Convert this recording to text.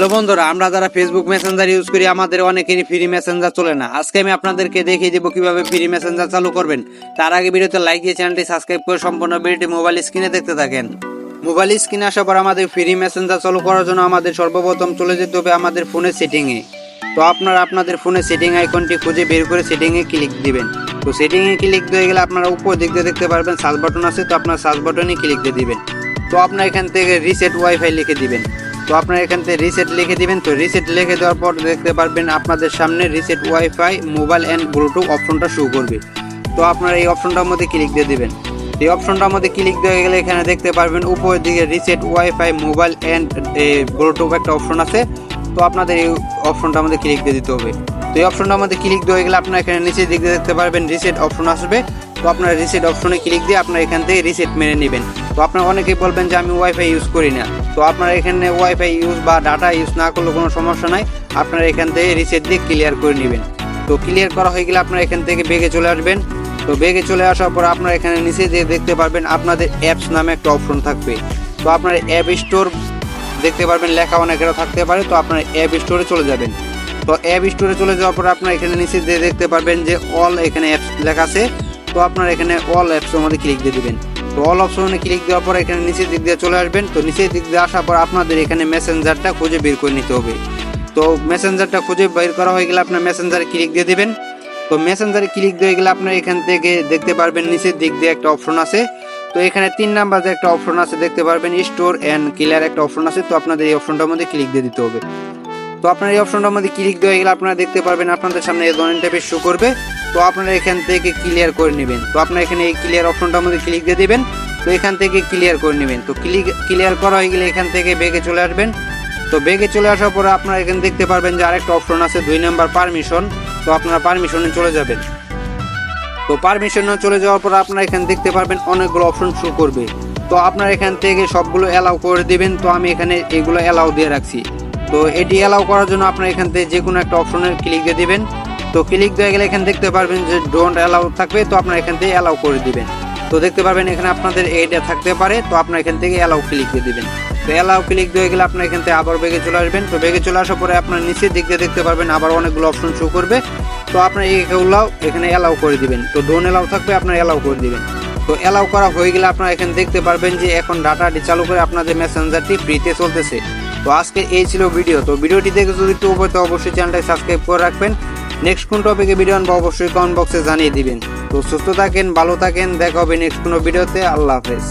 Hello বন্ধুরা, আমরা যারা ফেসবুক মেসেঞ্জার ইউজ করি, আমাদের অনেকেরই ফ্রি মেসেঞ্জার চলে না। আজকে আমি আপনাদেরকে দেখিয়ে দেবো কীভাবে ফ্রি মেসেঞ্জার চালু করবেন। তার আগে ভিডিওতে লাইক দিয়ে চ্যানেলটি সাবস্ক্রাইব করে সম্পূর্ণ ভিডিওটি মোবাইল স্ক্রিনে দেখতে থাকেন। মোবাইল স্ক্রিনে আসার পর আমাদের ফ্রি মেসেঞ্জার চালু করার জন্য আমাদের সর্বপ্রথম চলে যেতে হবে আমাদের ফোনের সেটিংয়ে তো আপনারা আপনাদের ফোনের সেটিং আইকনটি খুঁজে বের করে সেটিংয়ে ক্লিক দিবেন। তো সেটিংয়ে ক্লিক দিয়ে গেলে আপনারা উপর দিক দিয়ে দেখতে পারবেন সার্চ বাটন আছে, তো আপনার সার্চ বাটনে ক্লিক দিয়ে দিবেন। তো আপনার এখান থেকে রিসেট ওয়াইফাই লিখে দিবেন। তো আপনার এখান থেকে রিসেট লিখে দিবেন। তো রিসেট লিখে দেওয়ার পর দেখতে পারবেন আপনাদের সামনে reset WiFi mobile and Bluetooth অপশনটা শো করবে। তো আপনারা এই অপশনটার মধ্যে ক্লিক দিয়ে দিবেন। এই অপশনটার মধ্যে ক্লিক দেওয়া গেলে এখানে দেখতে পারবেন উপরের দিকে reset WiFi mobile and Bluetooth একটা অপশন আছে। তো আপনাদের এই অপশনটার মধ্যে ক্লিক দিয়ে দিতে হবে। তো এই অপশনটার মধ্যে ক্লিক দেওয়া গেলে আপনার এখানে নিচের দিক দিয়ে দেখতে পারবেন রিসেট অপশন আসবে। তো আপনার রিসেট অপশনে ক্লিক দিয়ে আপনার এখান থেকে রিসেট মেনে নেবেন। তো আপনার অনেকেই বলবেন যে আমি ওয়াইফাই ইউজ করি না। তো আপনার এখানে ওয়াইফাই ইউজ বা ডাটা ইউজ না করলে কোনো সমস্যা নাই। আপনার এখান থেকে রিসেট দিয়ে ক্লিয়ার করে নেবেন। তো ক্লিয়ার করা হয়ে গেলে আপনার এখান থেকে বেগে চলে আসবেন। তো বেগে চলে আসার পর আপনার এখানে নিচে দিয়ে দেখতে পারবেন আপনাদের অ্যাপস নামে একটা অপশন থাকবে। তো আপনার অ্যাপ স্টোর দেখতে পারবেন, লেখা অনেকেরও থাকতে পারে। তো আপনার অ্যাপ স্টোরে চলে যাবেন। তো অ্যাপ স্টোরে চলে যাওয়ার পর আপনার এখানে নিচে দিয়ে দেখতে পারবেন যে অল এখানে অ্যাপস লেখা আছে। তো আপনার এখানে অল অ্যাপসের মধ্যে ক্লিক দিয়ে দিবেন। তো অল অপশনে ক্লিক দেওয়ার পর এখানে নিচের দিক দিয়ে চলে আসবেন। তো নিচের দিক দিয়ে আসার পর আপনাদের এখানে মেসেঞ্জারটা খুঁজে বের করে নিতে হবে। তো মেসেঞ্জারটা খুঁজে বের করা হয়ে গেলে আপনার মেসেঞ্জারে ক্লিক দিয়ে দেবেন। তো মেসেঞ্জারে ক্লিক দিয়ে গেলে আপনার এখান থেকে দেখতে পারবেন নিচের দিক দিয়ে একটা অপশন আছে। তো এখানে তিন নাম্বার যে একটা অপশন আছে দেখতে পারবেন স্টোর অ্যান্ড ক্লিয়ার একটা অপশন আছে। তো আপনাদের এই অপশনটার মধ্যে ক্লিক দিয়ে দিতে হবে। তো আপনার এই অপশনটার মধ্যে ক্লিক দেওয়া গেলে আপনারা দেখতে পারবেন আপনাদের সামনে এই ধরনের টাইপের শো করবে। তো আপনারা এখান থেকে ক্লিয়ার করে নেবেন। তো আপনারা এখানে এই ক্লিয়ার অপশনটার মধ্যে ক্লিক দিয়ে দেবেন, তো এখান থেকে ক্লিয়ার করে নেবেন। তো ক্লিক ক্লিয়ার করা হয়ে গেলে এখান থেকে বেগে চলে আসবেন। তো বেগে চলে আসার পরে আপনারা এখানে দেখতে পারবেন যে আরেকটা অপশন আছে, দুই নাম্বার পারমিশন তো আপনারা পারমিশনে চলে যাবেন। তো পারমিশনে চলে যাওয়ার পর আপনারা এখানে দেখতে পারবেন অনেকগুলো অপশন শো করবে। তো আপনারা এখান থেকে সবগুলো অ্যালাউ করে দিবেন। তো আমি এখানে এগুলো অ্যালাউ দিয়ে রাখছি। তো এটি অ্যালাউ করার জন্য আপনারা এখান থেকে যে কোনো একটা অপশনের ক্লিক দিয়ে দিবেন। তো ক্লিক দিয়ে গেলে এখানে দেখতে পারবেন যে ডোন্ট অ্যালাউ থাকবে, তো আপনারা এখান থেকে অ্যালাউ করে দিবেন। তো দেখতে পারবেন এখানে আপনাদের এইটা থাকতে পারে, তো আপনারা এখান থেকে অ্যালাউ ক্লিক দিয়ে দিবেন। তো অ্যালাউ ক্লিক দিয়ে গেলে আপনার এখান থেকে আবার বেগে চলে আসবেন। তো বেগে চলে আসার পরে আপনার নিচের দিক দিয়ে দেখতে পারবেন আবার অনেকগুলো অপশন শো করবে। তো আপনার এইগুলো এখানে অ্যালাউ করে দিবেন। তো ডোন অ্যালাউ থাকবে, আপনার অ্যালাউ করে দিবেন। তো অ্যালাউ করা হয়ে গেলে আপনারা এখানে দেখতে পারবেন যে এখন ডাটাটি চালু করে আপনাদের মেসেঞ্জারটি ফ্রিতে চলতেছে। তো আজকে এই ছিল ভিডিও তো ভিডিওটি দেখে যদি একটু উপরে অবশ্যই চ্যানেলটাকে সাবস্ক্রাইব করে রাখবেন। নেক্সট কোন টপিকে ভিডিও আনব অবশ্যই কমেন্ট বক্সে জানিয়ে দিবেন। তো সুস্থ থাকেন, ভালো থাকেন, দেখা হবে নেক্সট কোনো ভিডিওতে আল্লাহ হাফেজ।